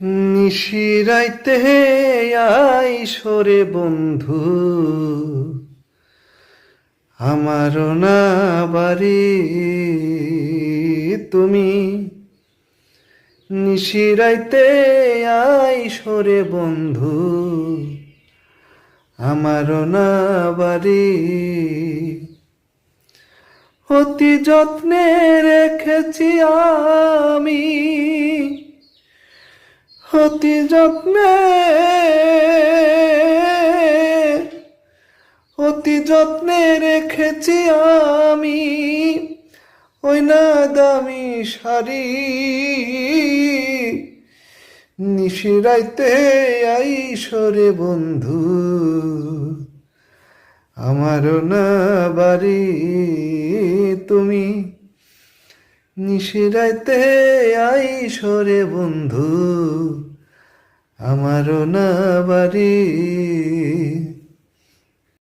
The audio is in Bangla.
নিশিরাইতে আই সরে বন্ধু, আমার না বাড়ি তুমি। নিশিরাইতে আই সরে বন্ধু, আমার না বাড়ি। অতি যত্নে রেখেছি আমি অতি যত্নে অতি যত্নে রেখেছি আমি ওই না দামি শাড়ি। নিশিরাইতে আই সরে বন্ধু আমার না বাড়ি তুমি। নিশিরাইতে আই সরে বন্ধু আমারও না বাড়ি